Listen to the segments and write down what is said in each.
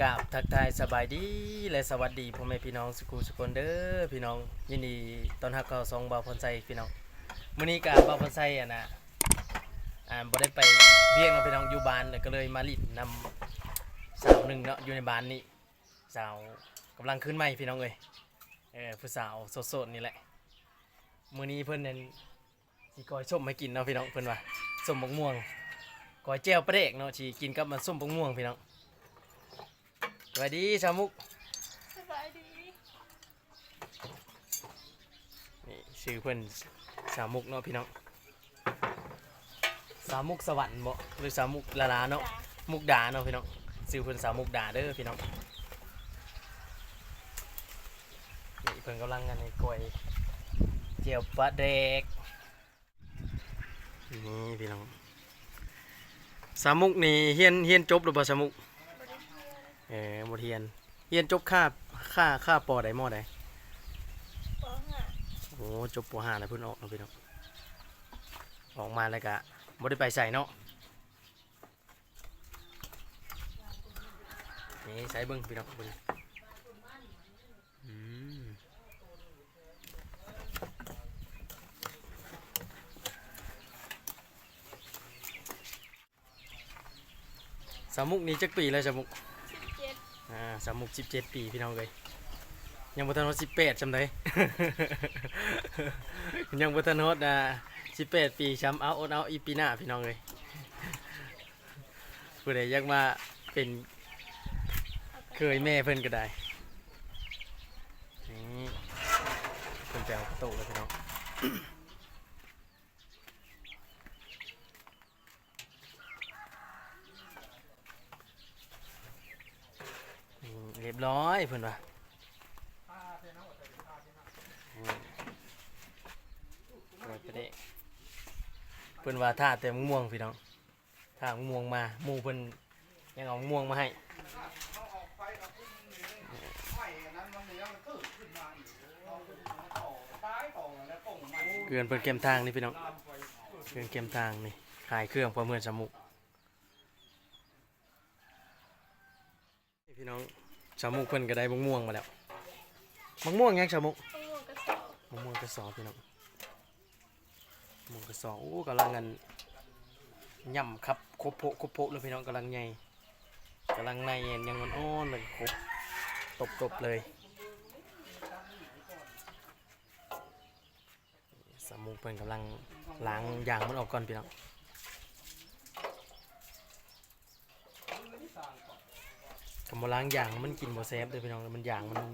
กราบทักทายสบายดีและสวัสดีพ่อแม่พี่น้องสุขุสุคนเด้อพี่น้องยินดีตอนรับเขาซองเบาพรไซพี่น้องมื้อนี้กาเบาพรไซอะนะอ่าบ่ได้ไปเวียงเนาะพี่น้องอยู่บ้านแล้วก็เลยมาลิดนำสาวหนึ่งเนาะอยู่ในบ้านนี่สาวกำลังขึ้นใหม่พี่น้องเอ้ยเออผู้สาวสดๆนี่แหละมื้อนี้เพิ่นนั่นสิกอยส้มให้กินเนาะพี่น้องเพิ่นว่าส้มบกม่วงกอยแจ่วปลาเด็กเนาะสิกินกับมันส้มบกม่วงพี่น้อง วัสดีชาวมุกสบายดีนี่ชื่อเพื่อนสาวมุกเนาะพี่น้องสาวมุกสวรรค์บ่หรือสาวมุกลาลาเนาะมุกดาเนาะพี่น้องชื่อเพื่อนสาวมุกดาเด้อพี่น้องนี่เพื่อนกำลังกันในกล้วยเจียวปลาเด็กนี่พี่น้องสาวมุกนี่เฮียนเฮียนจบหรือเปล่าสาวมุกบริเวณ เออบทเรียนเรียนจบค่าค่าค่าปอใดมอใดปห้าโอ้จบปห้าแล้วเพิ่นออกเนาะพี่น้องออกมาแล้วก็บ่ได้ไปใส่เนาะนี่ใส่เบิ่งพี่น้องเบิ่งอืมสามมุกนี่จักปีแล้วสามมุกสิบเจ็ด อ่าสามุกสิบเจ็ดปีพี่น้องเลยยังบ่ทันฮอดสิบแปดจำได้ ยังบ่ทันฮอดอ่าสิบแปดปีช้ำเอาอดเอาอีปีหน้าพี่น้องเลยผู้ใดอยากมาเป็นเคยแม่เพิ่นก็ได้นี่เพิ่นไปเอาโต๊ะเลยพี่น้อง อืมเรียบร้อยเพื่อนว่าอืมโอ้ยประเดะเพื่อนว่าท่าแต่ม่วงพี่น้องท่าม่วงมาหมูเพื่อนยังเอาม่วงมาให้เกลือนเพื่อนเกมทางนี่พี่น้องเกลือนเกมทางนี่ขายเครื่องประเมินสมุกพี่น้อง ชาวมุกเพิ่นก็ได้มะม่วงมาแล้วมะม่วงยังชาวมุกมะม่วงกระสอบมะม่วงกระสอบพี่น้องมะม่วงกระสอบโอ้กำลังกันย่ำครับครบโพะครบโพะเลยพี่น้องกำลังใหญ่กำลังในยังมันอ่อนเลยครบตบตบๆเลยสาวมุกเพิ่นกำลังล้างยางมันออกก่อนพี่น้อง คำว่าล้างยางมันกินบ่แซ่บเลยพี่น้องมันยางมัน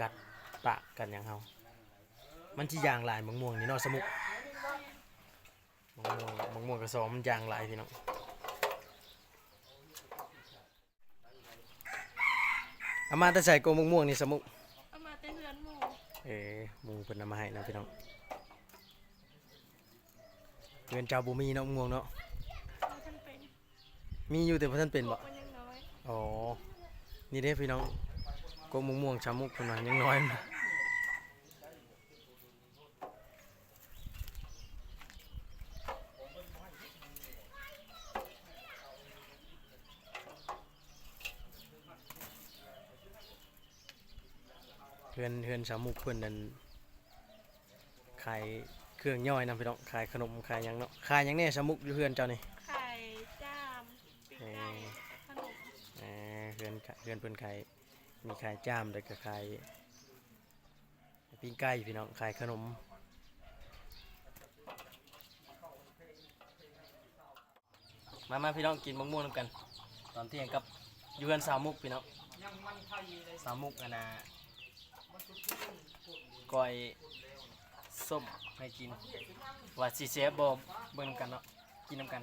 กัดปะกันอย่างเฮามันที่ยางหลายมะม่วงนี่เนาะสมุกมะม่วงมะม่วงกระสอบมันยางหลายพี่น้องเอามาแต่ใส่โกมะม่วงนี่สมุกเอามาเต้นเรือนหมูเอ้หมูเพิ่นเอามาให้นะพี่น้องเงินเจ้าบ่มีเนาะมะม่วงเนาะเอาท่านเป็นมีอยู่แต่บ่ทันเป็นบ่ มันยังน้อย อ๋อ นี่เด้พี่น้องกมะม่วงชามุกเป็นว่ายังน้อยนะเพื่อนเพื่อนชามุกเพื่อนนั้นขายเครื่องย่อยนะพี่น้องขายขนมขายยังเนาะขายยังแน่ชามุกอยู่เพื่อนเจ้านี่ ไข่จามปีกไก่ขนม เอ่อ เพื่อนเพื่อนเพื่อนขายมีขายจ้ามแต่ก็ขายปิ้งไก่พี่น้องขายขนมมามาพี่น้องกินมะม่วงน้ำกัน ตอนเที่ยงกับยู่กันสาวมุกพี่น้องสาวมุกอันนะก้อยส้มให้กินว่าสีเสียบอเบิ่งกันเนาะกินน้ำกัน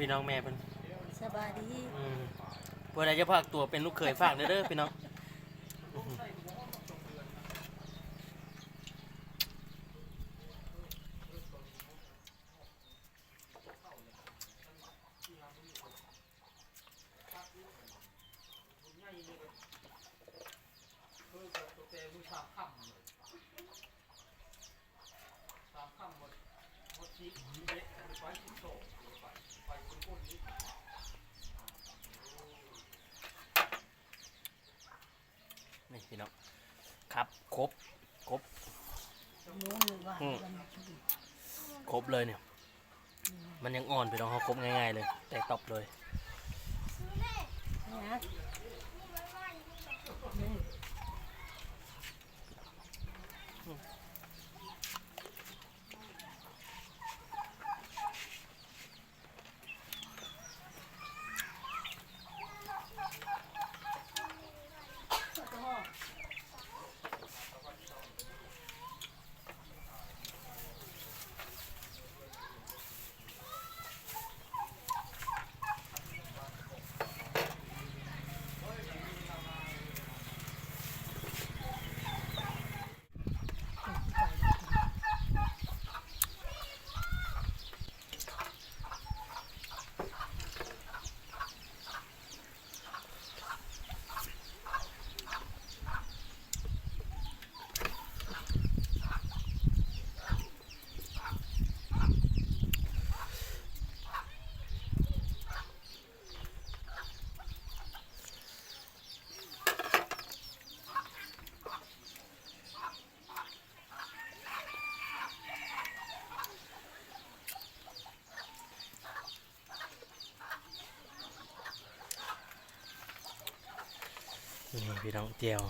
พี่น้องแม่เพิ่นสบายดีอืมเพื่อใดจะพากตัวเป็นลูกเขยฝากเด้อเด้อพี่น้องอื้อหือ นี่พี่น้องครับครบครบรู้เลยว่าอืมมันครบเลยเนี่ย มันยังอ่อนพี่น้องเขาครบง่ายๆเลย แต่ตบเลย นะนี่ นี่ พี่น้องเจียว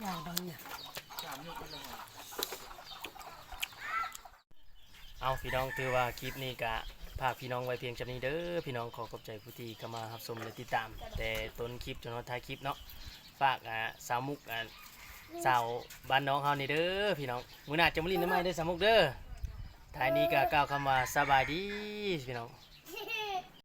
อย่างบางอย่าง เอา พี่น้องถือว่าคลิปนี้กะพากพี่น้องไว้เพียงจำนี้เด้อพี่น้องขอขอบใจผู้ที่เข้ามารับชมและติดตาม แต่ต้นคลิปจนวันท้ายคลิปเนาะฝากอ่าสาวมุกอ่าสาวบ้านน้องเฮานี่เด้อพี่น้องมื้อหน้าจะมาลินน้ำไม้เด้อสาวมุกเด้อท้ายนี้ก็กล่าวคำว่าสบายดีพี่น้อง